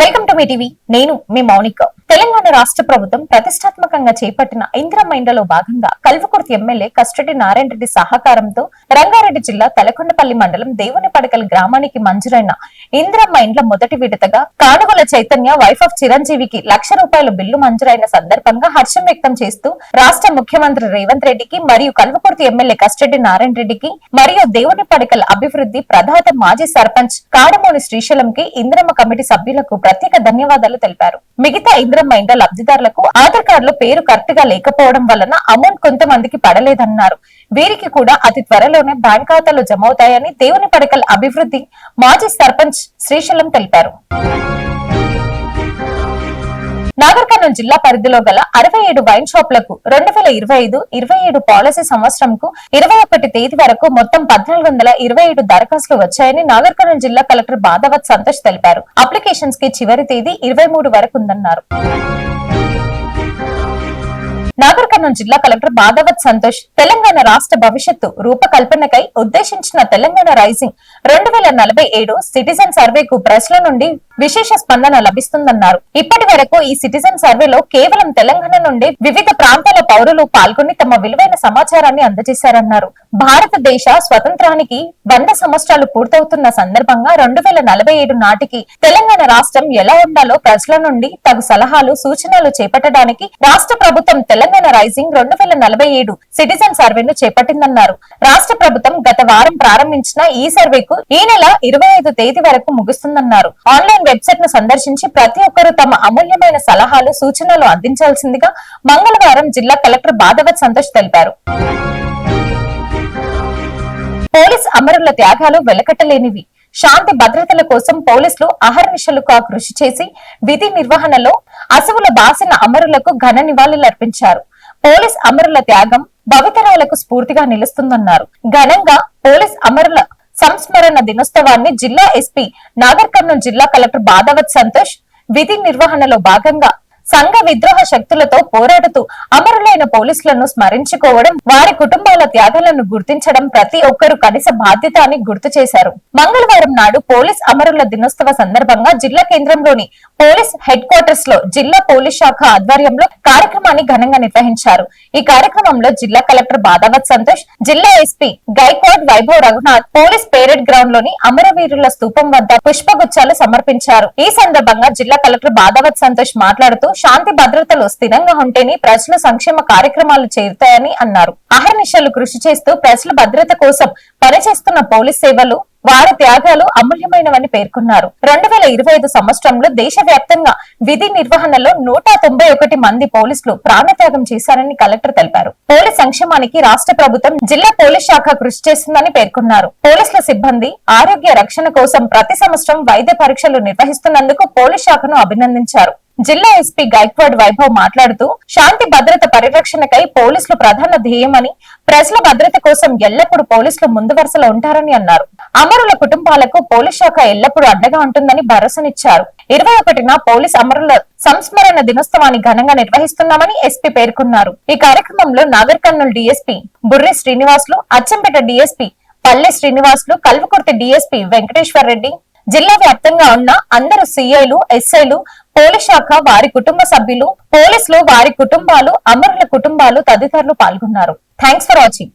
Welcome to me TV నేను మీ మౌనిక. తెలంగాణ రాష్ట్ర ప్రభుత్వం ప్రతిష్టాత్మకంగా చేపట్టిన ఇందిరమ్మ ఇండ్లలో భాగంగా కల్వకుర్తి ఎమ్మెల్యే కస్టడి నారాయణ రెడ్డి సహకారంతో రంగారెడ్డి జిల్లా తలకొండపల్లి మండలం దేవుని పడకల గ్రామానికి మంజూరైన ఇందిరమ్మ ఇండ్ల మొదటి విడతగా కానుగోల చైతన్య వైఫ్ ఆఫ్ చిరంజీవికి లక్ష రూపాయల బిల్లు మంజూరైన సందర్భంగా హర్షం వ్యక్తం చేస్తూ రాష్ట్ర ముఖ్యమంత్రి రేవంత్ రెడ్డికి మరియు కల్వకుర్తి ఎమ్మెల్యే కస్టడి నారాయణ రెడ్డికి మరియు దేవుని పడకల అభివృద్ధి ప్రధాత మాజీ సర్పంచ్ కాడమూని శ్రీశైలంకి ఇంద్రమ్మ కమిటీ సభ్యులకు ప్రత్యేక ధన్యవాదాలు తెలిపారు. మిగతా ఇందిరమ్మ ఇండ్ల లబ్ధిదారులకు ఆధార్ కార్డులో పేరు కరెక్ట్గా లేకపోవడం వలన అమౌంట్ కొంతమందికి పడలేదన్నారు. వీరికి కూడా అతి త్వరలోనే బ్యాంక్ ఖాతాలు జమ అవుతాయని దేవుని పడకల్ అభివృద్ధి మాజీ సర్పంచ్ శ్రీశైలం తెలిపారు. నాగర్ కర్నూలు జిల్లా పరిధిలో గల అరవై ఏడు వైన్ షాపులకు రెండు వేల ఇరవై ఐదు ఇరవై ఏడు పాలసీ సంవత్సరంకు ఇరవై ఒకటి తేదీ వరకు మొత్తం పద్నాలుగు వందల ఇరవై ఏడు దరఖాస్తులు వచ్చాయని నాగర్ కర్నూలు జిల్లా కలెక్టర్ బాధవత్ సంతోష్ తెలిపారు. అప్లికేషన్స్కి చివరి తేదీ ఇరవై మూడు వరకు ఉందన్నారు. నాగర్ కర్నూలు జిల్లా కలెక్టర్ బాదావత్ సంతోష్ తెలంగాణ రాష్ట్ర భవిష్యత్తు రూపకల్పనకై ఉద్దేశించిన తెలంగాణ రైజింగ్ రెండు వేల నలభై ఏడు సిటిజన్ సర్వేకు ప్రజల నుండి విశేష స్పందన లభిస్తుందన్నారు. ఇప్పటి వరకు ఈ సిటిజన్ సర్వేలో కేవలం తెలంగాణ నుండి వివిధ ప్రాంతాల పౌరులు పాల్గొని తమ విలువైన సమాచారాన్ని అందజేశారన్నారు. భారతదేశ స్వతంత్రానికి వంద సంవత్సరాలు పూర్తవుతున్న సందర్భంగా రెండు వేల నలభై ఏడు నాటికి తెలంగాణ రాష్ట్రం ఎలా ఉండాలో ప్రజల నుండి తగు సలహాలు సూచనలు చేపట్టడానికి రాష్ట్ర ప్రభుత్వం తెలంగాణ రైజింగ్ రెండు వేల నలభై ఏడు సిటిజన్ సర్వేను చేపట్టిందన్నారు. రాష్ట్ర ప్రభుత్వం గత వారం ప్రారంభించిన ఈ సర్వేకు ఈ నెల ఇరవై ఐదు తేదీ వరకు ముగుస్తుందన్నారు. ఆన్లైన్ వెబ్సైట్ను సందర్శించి ప్రతి ఒక్కరూ తమ అమూల్యమైన సలహాలు సూచనలు అందించాల్సిందిగా మంగళవారం జిల్లా కలెక్టర్ బాధవత్ సంతోష్ తెలిపారు. పోలీస్ అమరుల త్యాగాలు వెలకట్టలేనివి. శాంతి భద్రతల కోసం పోలీసులు అహర్నిశలుగా కృషి చేసి విధి నిర్వహణలో అసువుల బాసిన అమరులకు ఘన నివాళులర్పించారు పోలీస్ అమరుల త్యాగం భవితరాలకు స్ఫూర్తిగా నిలుస్తుందన్నారు. ఘనంగా పోలీస్ అమరుల సంస్మరణ దినోత్సవాన్ని జిల్లా ఎస్పీ నాగర్ కర్నూలు జిల్లా కలెక్టర్ బాధవత్ సంతోష్ విధి నిర్వహణలో భాగంగా సంఘ విద్రోహ శక్తులతో పోరాడుతూ అమరులైన పోలీసులను స్మరించుకోవడం వారి కుటుంబాల త్యాగాలను గుర్తించడం ప్రతి ఒక్కరూ కనీస బాధ్యత అని గుర్తు చేశారు. మంగళవారం నాడు పోలీస్ అమరుల దినోత్సవ సందర్భంగా జిల్లా కేంద్రంలోని పోలీస్ హెడ్ క్వార్టర్స్లో జిల్లా పోలీస్ శాఖ ఆధ్వర్యంలో కార్యక్రమాన్ని ఘనంగా నిర్వహించారు. ఈ కార్యక్రమంలో జిల్లా కలెక్టర్ బాదావత్ సంతోష్ జిల్లా SP Gaikwad Vaibhav Raghunath police parade గ్రౌండ్లోని అమరవీరుల స్తూపం వద్ద పుష్పగుచ్చాలు సమర్పించారు. ఈ సందర్భంగా జిల్లా కలెక్టర్ బాదావత్ సంతోష్ మాట్లాడుతూ శాంతి భద్రతలు స్థిరంగా ఉంటేనే ప్రజల సంక్షేమ కార్యక్రమాలు చేరుతాయని అన్నారు. అహర్నిశలు కృషి చేస్తూ ప్రజల భద్రత కోసం పనిచేస్తున్న పోలీస్ సేవలు వారి త్యాగాలు అమూల్యమైనవని పేర్కొన్నారు. రెండు వేల ఇరవై ఐదు సంవత్సరంలో దేశవ్యాప్తంగా విధి నిర్వహణలో నూట తొంభై ఒకటి మంది పోలీసులు ప్రాణత్యాగం చేశారని కలెక్టర్ తెలిపారు. పోలీస్ సంక్షేమానికి రాష్ట్ర ప్రభుత్వం జిల్లా పోలీస్ శాఖ కృషి చేస్తుందని పేర్కొన్నారు. పోలీసుల సిబ్బంది ఆరోగ్య రక్షణ కోసం ప్రతి సంవత్సరం వైద్య పరీక్షలు నిర్వహిస్తున్నందుకు పోలీస్ శాఖను అభినందించారు. జిల్లా ఎస్పీ గైక్వాడ్ వైభవ్ మాట్లాడుతూ శాంతి భద్రత పరిరక్షణకై పోలీసులు ప్రధాన ధ్యేయమని ప్రజల భద్రత కోసం ఎల్లప్పుడూ పోలీసులు ముందు వరుసలో ఉంటారని అన్నారు. అమరుల కుటుంబాలకు పోలీస్ శాఖ ఎల్లప్పుడూ అండగా ఉంటుందని భరోసానిచ్చారు. ఇరవై ఒకటిన పోలీస్ అమరుల సంస్మరణ దినోత్సవాన్ని ఘనంగా నిర్వహిస్తున్నామని ఎస్పీ పేర్కొన్నారు. ఈ కార్యక్రమంలో Nagar Kurnool DSP Burri Srinivasulu Achampet DSP Palle Srinivasulu Kalwakurthy DSP Venkateshwar Reddy జిల్లా వ్యాప్తంగా ఉన్న అందరు సిఐలు ఎస్ఐలు పోలీస్ శాఖ వారి కుటుంబ సభ్యులు పోలీసులు వారి కుటుంబాలు అమరుల కుటుంబాలు తదితరులు పాల్గొన్నారు. Thanks for watching.